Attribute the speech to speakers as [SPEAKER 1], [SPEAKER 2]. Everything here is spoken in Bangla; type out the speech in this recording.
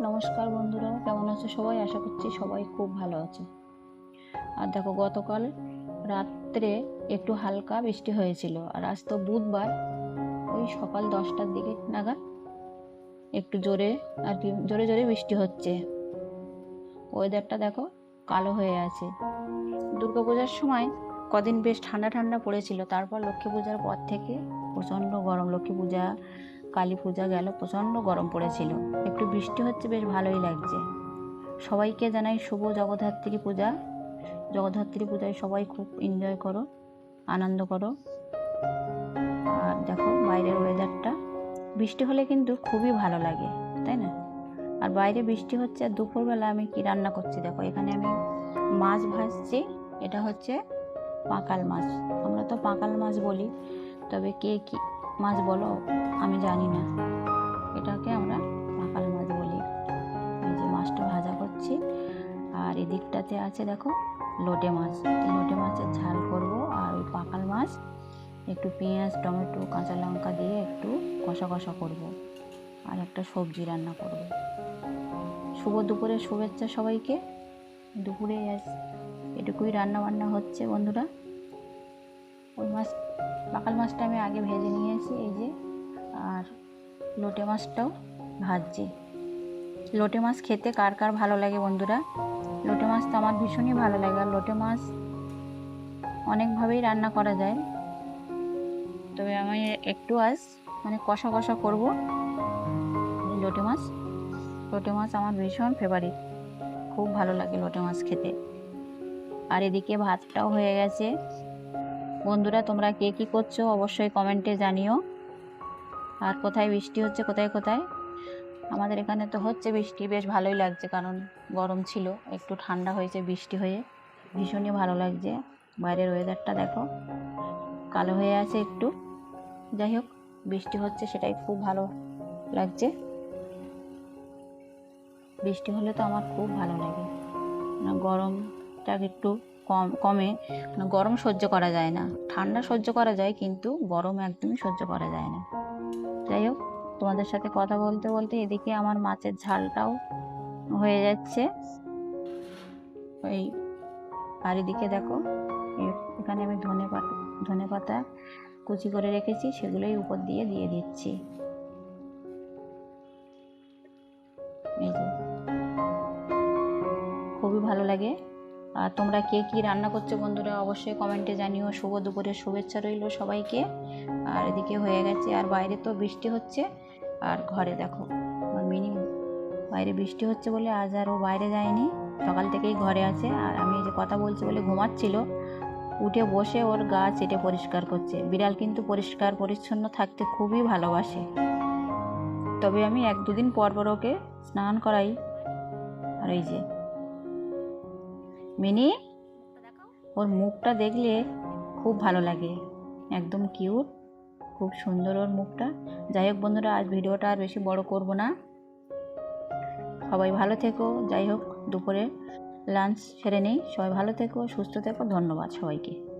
[SPEAKER 1] নমস্কার বন্ধুরা, কেমন আছো সবাই? আশা করছি সবাই খুব ভালো আছে। আর দেখো, গতকাল রাত্রে একটু হালকা বৃষ্টি হয়েছিল, আর আজ তো বুধবার, ওই সকাল দশটার দিকে নাগাদ একটু জোরে আর কি, জোরে জোরে বৃষ্টি হচ্ছে। ওয়েদারটা দেখো কালো হয়ে আছে। দুর্গাপূজার সময় কদিন বেশ ঠান্ডা ঠান্ডা পড়েছিল, তারপর লক্ষ্মী পূজার পর থেকে প্রচণ্ড গরম। লক্ষ্মী পূজা কালী পূজা গেল, প্রচণ্ড গরম পড়েছিল। একটু বৃষ্টি হচ্ছে, বেশ ভালোই লাগছে। সবাইকে জানাই শুভ জগদ্ধাত্রী পূজা। জগদ্ধাত্রী পূজায় সবাই খুব এনজয় করো, আনন্দ করো। আর দেখো বাইরের ওয়েদারটা বৃষ্টি হলে কিন্তু খুবই ভালো লাগে, তাই না? আর বাইরে বৃষ্টি হচ্ছে, আর দুপুরবেলা আমি কি রান্না করছি দেখো, এখানে আমি মাছ ভাজছি, এটা হচ্ছে পাকাল মাছ। আমরা তো পাকাল মাছ বলি, তবে কে কি মাছ বলো, আমি জানি না। এটাকে আমরা পাকাল মাছ বলি। এই যে মাছটা ভাজা করছি, আর এদিকটাতে আছে দেখো লোটে মাছ। লোটে মাছের ঝাল করব, আর ওই পাকাল মাছ একটু পেঁয়াজ, টমেটো, কাঁচা লঙ্কা দিয়ে একটু কষা কষা করব, আর একটা সবজি রান্না করব। শুভ দুপুরে শুভেচ্ছা সবাইকে। দুপুরে আজ এটুকুই রান্না বান্না হচ্ছে বন্ধুরা। ওই মাছ পাকাল মাছটা আমি আগে ভেজে নিয়েছি এই যে। আর লোটে মাছটাও ভাজছি। লোটে মাছ খেতে কার কার ভালো লাগে বন্ধুরা? লোটে মাছ তো আমার ভীষণই ভালো লাগে। আর লোটে মাছ অনেকভাবেই রান্না করা যায়। তবে আমি একটু আজ মানে কষা কষা করব। লোটে মাছ লোটে মাছ আমার ভীষণ ফেভারিট খুব ভালো লাগে লোটে মাছ খেতে। আর এদিকে ভাতটাও হয়ে গেছে। বন্ধুরা, তোমরা কে কী করছ অবশ্যই কমেন্টে জানিও। আর কোথায় বৃষ্টি হচ্ছে, কোথায় কোথায়? আমাদের এখানে তো হচ্ছে বৃষ্টি, বেশ ভালোই লাগছে, কারণ গরম ছিল, একটু ঠান্ডা হয়েছে বৃষ্টি হয়ে। ভীষণই ভালো লাগছে, বাইরের ওয়েদারটা দেখো। কালো হয়ে আছে একটু। যাই হোক, বৃষ্টি হচ্ছে, সেটাই খুব ভালো লাগছে। বৃষ্টি হলে তো আমার খুব ভালো লাগে। গরমটা একটু কম, কমে গরম সহ্য করা যায় না। ঠান্ডা সহ্য করা যায় কিন্তু গরম একদমই সহ্য করা যায় না। যাই হোক, তোমাদের সাথে কথা বলতে বলতে এদিকে আমার মাছের ঝালটাও হয়ে যাচ্ছে। ওই আর এদিকে দেখো এখানে আমি ধনে পাতা ধনে পাতা কুচি করে রেখেছি, সেগুলোই উপর দিয়ে দিয়ে দিচ্ছি। এই খুবই ভালো লাগে। আর তোমরা কে কি রান্না করছ বন্ধুরা অবশ্যই কমেন্টে জানিও। শুভ দুপুরের শুভেচ্ছা রইল সবাইকে। আর এদিকে হয়ে গেছে, আর বাইরে তো বৃষ্টি হচ্ছে। আর ঘরে দেখো, আমার মিনি বাইরে বৃষ্টি হচ্ছে বলে আজ আর ও বাইরে যায়নি। সকাল থেকেই ঘরে আছে। আর আমি যে কথা বলছি বলে ঘুমাচ্ছিল। উঠে বসে ওর গা চেটে পরিষ্কার করছে। বিড়াল কিন্তু পরিষ্কার, পরিচ্ছন্ন থাকতে খুবই ভালোবাসে। তবে আমি এক দুদিন পর পর ওকে স্নান করাই। আর এই যে মিনি, ওর মুখটা দেখলে খুব ভালো লাগে। একদম কিউট খুব সুন্দর ওর মুখটা। যাই হোক বন্ধুরা, আজ ভিডিওটা আর বেশি বড় করব না। সবাই ভালো থেকো, যাই হোক, দুপুরে লাঞ্চ সেরে নেই। সবাই ভালো থেকো, সুস্থ থেকো, ধন্যবাদ সবাইকে।